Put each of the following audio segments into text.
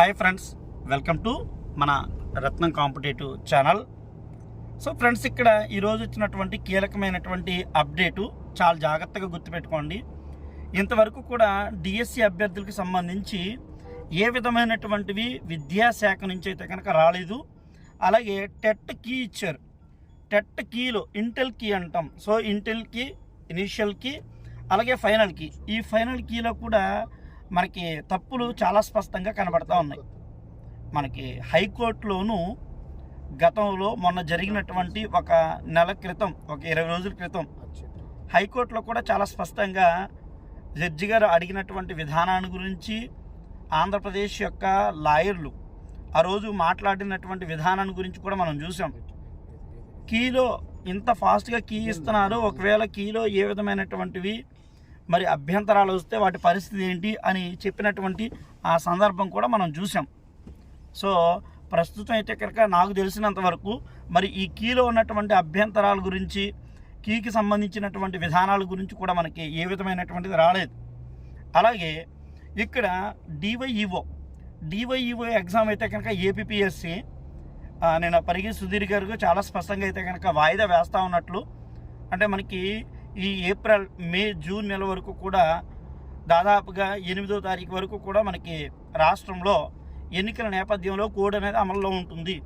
Hi friends welcome to మన Ratnam competitive channel so friends ఇక్కడ ఈరోజు వచ్చినటువంటి కీలకమైనటువంటి అప్డేటు చాలా జాగ్రత్తగా గుర్తుపెట్టుకోండి. ఇంతవరకు కూడా డిఎస్సి అభ్యర్థులకు సంబంధించి ఏ విధమైనటువంటివి విద్యాశాఖ నుంచి అయితే కనుక రాలేదు అలాగే టెట్ కీ ఇచ్చారు. టెట్ కీలో ఇంటెల్ కీ అంటాం. So intel key initial key అలాగే ఫైనల్ కీ. ఈ ఫైనల్ కీలో కూడా మనకి తప్పులు చాలా స్పష్టంగా కనబడతా ఉన్నాయి. మనకి హైకోర్టులోను గతంలో మొన్న జరిగినటువంటి ఒక నెల క్రితం ఒక ఇరవై రోజుల క్రితం హైకోర్టులో కూడా చాలా స్పష్టంగా జడ్జి గారు అడిగినటువంటి విధానాన్ని గురించి ఆంధ్రప్రదేశ్ యొక్క లాయర్లు ఆ రోజు మాట్లాడినటువంటి విధానాన్ని గురించి కూడా మనం చూసాం. కీలో ఇంత ఫాస్ట్గా కీ ఇస్తున్నారు ఒకవేళ కీలో ఏ విధమైనటువంటివి మరి అభ్యంతరాలు వస్తే వాటి పరిస్థితి ఏంటి అని చెప్పినటువంటి ఆ సందర్భం కూడా మనం చూసాం సో ప్రస్తుతం అయితే కనుక నాకు తెలిసినంత వరకు మరి ఈ కీలో ఉన్నటువంటి అభ్యంతరాల గురించి కీకి సంబంధించినటువంటి విధానాల గురించి కూడా మనకి ఏ విధమైనటువంటిది రాలేదు. అలాగే ఇక్కడ డివైఈఓ డివైఈఓ ఎగ్జామ్ అయితే కనుక ఏపీఎస్సి నేను పరిగి సుధీర్ గారు చాలా స్పష్టంగా అయితే కనుక వాయిదా వేస్తూ ఉన్నట్లు అంటే మనకి ఈ ఏప్రిల్ మే జూన్ నెల వరకు కూడా దాదాపుగా ఎనిమిదో తారీఖు వరకు కూడా మనకి రాష్ట్రంలో ఎన్నికల నేపథ్యంలో కోడ్ అనేది అమల్లో ఉంటుంది.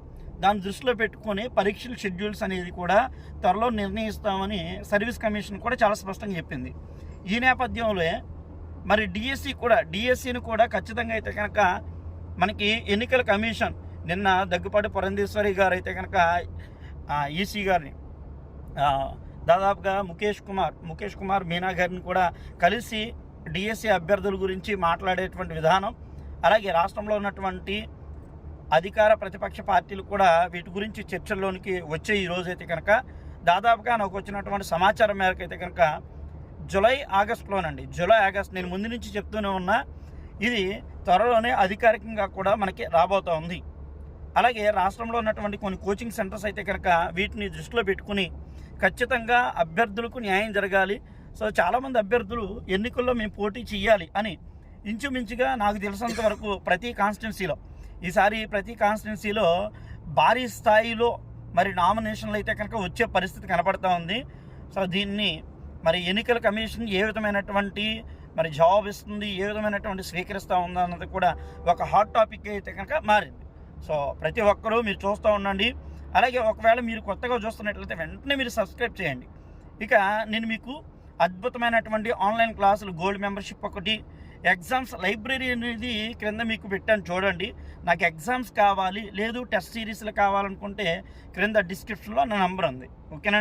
దాన్ని దృష్టిలో పెట్టుకొని పరీక్షల షెడ్యూల్స్ అనేది కూడా త్వరలో నిర్ణయిస్తామని సర్వీస్ కమిషన్ కూడా చాలా స్పష్టంగా చెప్పింది. ఈ నేపథ్యంలో మరి డిఎస్సి కూడా డిఎస్సిని కూడా ఖచ్చితంగా అయితే కనుక మనకి ఎన్నికల కమిషన్ నిన్న దగ్గుపాటి పురంధేశ్వరి గారు అయితే కనుక ఈసీ గారిని దాదాపుగా ముఖేష్ కుమార్ ముఖేష్ కుమార్ మీనా గారిని కూడా కలిసి డిఎస్సి అభ్యర్థుల గురించి మాట్లాడేటువంటి విధానం అలాగే రాష్ట్రంలో ఉన్నటువంటి అధికార ప్రతిపక్ష పార్టీలు కూడా వీటి గురించి చర్చల్లోనికి వచ్చే ఈ రోజైతే అయితే కనుక. దాదాపుగా నాకు వచ్చినటువంటి సమాచారం మేరకు అయితే కనుక జులై ఆగస్టులోనండి జూలై ఆగస్ట్ నేను ముందు నుంచి చెప్తూనే ఉన్నా ఇది త్వరలోనే అధికారికంగా కూడా మనకి రాబోతోంది ఉంది. అలాగే రాష్ట్రంలో ఉన్నటువంటి కొన్ని కోచింగ్ సెంటర్స్ అయితే కనుక వీటిని దృష్టిలో పెట్టుకుని ఖచ్చితంగా అభ్యర్థులకు న్యాయం జరగాలి. సో చాలామంది అభ్యర్థులు ఎన్నికల్లో మేము పోటీ చేయాలి అని ఇంచుమించుగా నాకు తెలిసినంత వరకు ప్రతి కాన్స్టిట్యున్సీలో ఈసారి ప్రతి కాన్స్టిట్యున్సీలో భారీ స్థాయిలో మరి నామినేషన్లు అయితే కనుక వచ్చే పరిస్థితి కనపడతా ఉంది. సో దీన్ని మరి ఎన్నికల కమిషన్ ఏ విధమైనటువంటి మరి జవాబు ఇస్తుంది ఏ విధమైనటువంటి స్వీకరిస్తూ ఉందన్నది కూడా ఒక హాట్ టాపిక్ అయితే కనుక మారింది. సో ప్రతి ఒక్కరూ మీరు చూస్తూ ఉండండి. అలాగే ఒకవేళ మీరు కొత్తగా చూస్తున్నట్లయితే వెంటనే మీరు సబ్స్క్రైబ్ చేయండి. ఇక నేను మీకు అద్భుతమైనటువంటి ఆన్లైన్ క్లాసులు గోల్డ్ మెంబర్షిప్ ఒకటి ఎగ్జామ్స్ లైబ్రరీ అనేది క్రింద మీకు పెట్టాను చూడండి. నాకు ఎగ్జామ్స్ కావాలి లేదు టెస్ట్ సిరీస్లు కావాలనుకుంటే క్రింద డిస్క్రిప్షన్లో నా నంబర్ ఉంది. ఓకేనా?